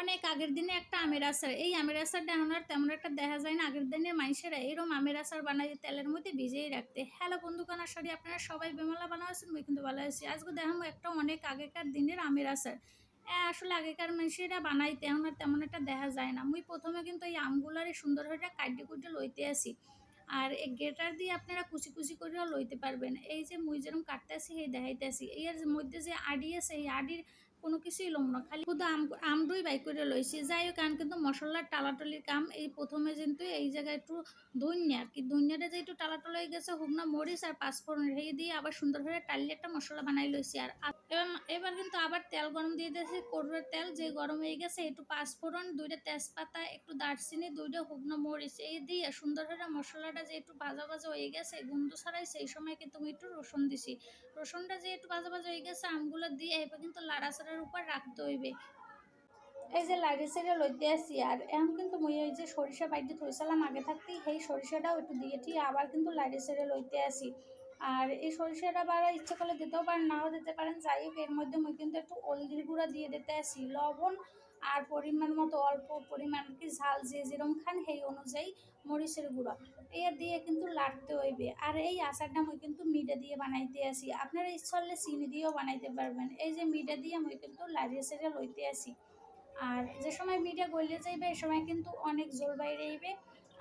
অনেক আগের দিনে একটা আমের আচার। এই আমের আচারটা এখন আর তেমন একটা দেখা যায় না। আগের দিনের মানুষেরা এরকম আমের আচার বানাই তেলের মধ্যে ভিজেই রাখতে। হ্যালো বন্ধুগণ সরি আপনারা সবাই বেমালা বানাচ্ছেন আমি কিন্তু ভালো আছি। আজকে দেখাবো একটা অনেক আগেকার দিনের আমের আচার। আসলে আগেকার মানুষেরা বানাইতে এখন আর তেমন একটা দেখা যায় না। মুই প্রথমে কিন্তু এই আমগুলারে সুন্দর হয়ে কাটি কুটে লইতে আসি। আর এই গেটার দিয়ে আপনারা কুচি কুচি করেও লইতে পারবেন। এই যে মুই যেরকম কাটতে আসি এই দেখাইতে আসি এর মধ্যে যে আডি আছে, এই আডির কোনো কিছুই লম না, খালি শুধু আম আমডুই বাই করে লইছি। যাই হোক কারণ কিন্তু মশলার টালাটলির কাম। এই প্রথমে কিন্তু এই জায়গায় একটু ধন্যা আর কি। ধন্যাটা যে একটু টালাটল হয়ে গেছে, শুকনো মরিচ আর পাঁচফোড়ন রেখে দিয়ে আবার সুন্দর করে টালিয়ে একটা মশলা বানাই লইছি। আর এবার এবার কিন্তু আবার তেল গরম দিয়ে দিয়েছি করুরের তেল। যে গরম হয়ে গেছে, একটু পাঁচফোড়ন, দুইটা তেজপাতা, একটু দারচিনি, দুইটা শুকনো মরিচ। এই দিয়ে সুন্দর মশলাটা যে একটু ভাজা ভাজা হয়ে গেছে, গন্ধ ছাড়াই সেই সময় কিন্তু একটু রসুন দিছি। রসুনটা যে একটু ভাজা ভাজা হয়ে গেছে, আমগুলো দিয়ে এবার কিন্তু লাড়াচাড়ার উপর রাখতে হইবে। এই যে লাগে সাইডে লইতে আসি, আর এখন কিন্তু মুই এই যে সরিষা বাইটে থইসালাম আগে থাকতেই সেই সরিষাটাও একটু দিয়ে ঠিক আবার কিন্তু লাগে সাইডে লইতে আসি। আর এই সরিষাটা বাড়া ইচ্ছে করলে দিতেও পারেন, নাও দিতে পারেন, যাই হোক, এর মধ্যে মুই কিন্তু একটু হলদির গুঁড়া দিয়ে দিতে আসি। লবণ আর পরিমাণ মতো অল্প পরিমাণ কি ঝাল যে যেরকম খান সেই অনুযায়ী মরিচের গুঁড়া। এর দিয়ে কিন্তু লাড়তে হইবে। আর এই আচারটা আমি কিন্তু মিডে দিয়ে বানাইতে আসি। আপনারা ইচ্ছা হলে চিনি দিয়েও বানাইতে পারবেন। এই যে মিডে দিয়ে আমি কিন্তু লাড়িয়ে সেরে লইতে আসি। আর যে সময় মিডিয়া গলিয়ে যাইবে এই সময় কিন্তু অনেক জোর বাইরে আইবে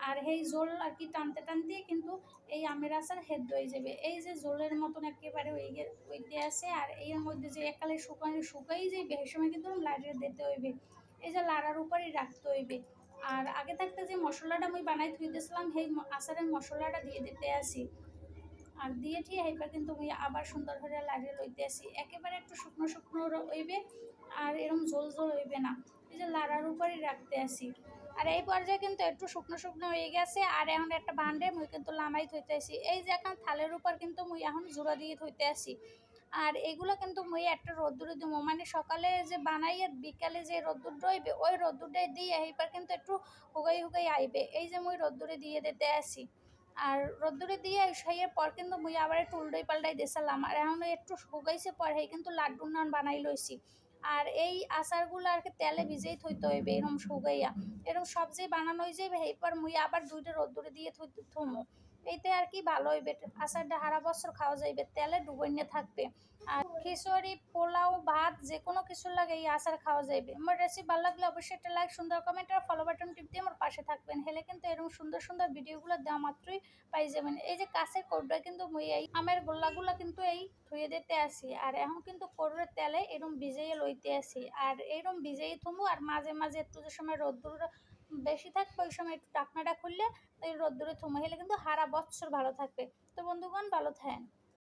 আর এই জোল আর কি টানতে টানতে কিন্তু এই আমের আচার হেদ্দ হয়ে যাবে। এই যে জোলের মতন একেবারে ওই ওইতে আছে আর এর মধ্যে যে একালে শুকানো শুকাই যাইবে সেই সময় কিন্তু লাড়িয়ে দিতে হইবে। এই যে লাড়ার উপরেই রাখতে হইবে। আর আগে থাকতে যে মশলাটা আমি বানাই থুইতেছিলাম সেই আচারের মশলাটা দিয়ে দিতে আসি। আর দিয়ে ঠিক এইবার কিন্তু আমি আবার সুন্দর করে লাগিয়ে লইতে আসি। একেবারে একটু শুকনো শুকনো হইবে, আর এরকম ঝোল ঝোল হইবে না। এই যে লাড়ার উপরই রাখতে আসি। আর এই পর্যায়ে কিন্তু একটু শুকনো শুকনো হয়ে গেছে, আর এখন একটা বান্ডে মুই কিন্তু লামাই থইতে আসি এই যে এখন থালের উপর কিন্তু মুই এখন জোড়া দিয়ে থইতে আসি আর এগুলো কিন্তু মুই একটা রোদ্দুরে দিব মানে সকালে যে বানাই আর বিকালে যে রোদ্দুর রইবে, ওই রোদ্দুরটাই দিয়ে এইবার কিন্তু একটু হুগাই হুগাই আইবে। এই যে মুই রোদ্দুরে দিয়ে দিতে আসি আর রোদ্দুরে দিয়ে সেইয়ের পর কিন্তু মুই আবার একটু পাল্টাই দিয়েছিলাম আর এখন একটু শুকাইছে পর হেই কিন্তু লাড্ডু নান বানাই লইছি। আর এই আচারগুলো আর কি তেলে ভিজেই থইতে হইবে এরকম শুকাইয়া। এরকম সবজি বানানো হয়ে যাবে এরপর মুই আবার দুইটা রোদ্দুরে দিয়ে থমো। এইতে আর কি ভালো হইবে। আচারটা হারা বছর খাওয়া যাইবে, তেলে ডুবইনে থাকবে। আর খিচুড়ি, পোলাও, ভাত যে কোনো কিছু লাগে এই আচার খাওয়া যাইবে। আমার রেসিপি ভালো লাগলে অবশ্যই একটা লাইক সুন্দর কমেন্ট আর ফলো বাটন টিপ দিয়ে আমার পাশে থাকবেন। হেলে কিন্তু এরকম সুন্দর সুন্দর ভিডিওগুলো দেওয়া মাত্রই পাই যাবেন। এই যে কাছের কোডটা কিন্তু এই আমের গোল্লাগুলো কিন্তু এই ধুয়ে দিতে আসি। আর এখন কিন্তু কোরের তেলে এরম ভিজাইয়ে লইতে আসি। আর এরম ভিজাই থমু আর মাঝে মাঝে একটু সময় রোদ্দুর বেশি থাকবে, ওই সময় একটু টাকনাটা খুললে রোদ্দুরে থমে হলে কিন্তু হারা বছর ভালো থাকবে। তো বন্ধুগণ, ভালো থাকেন।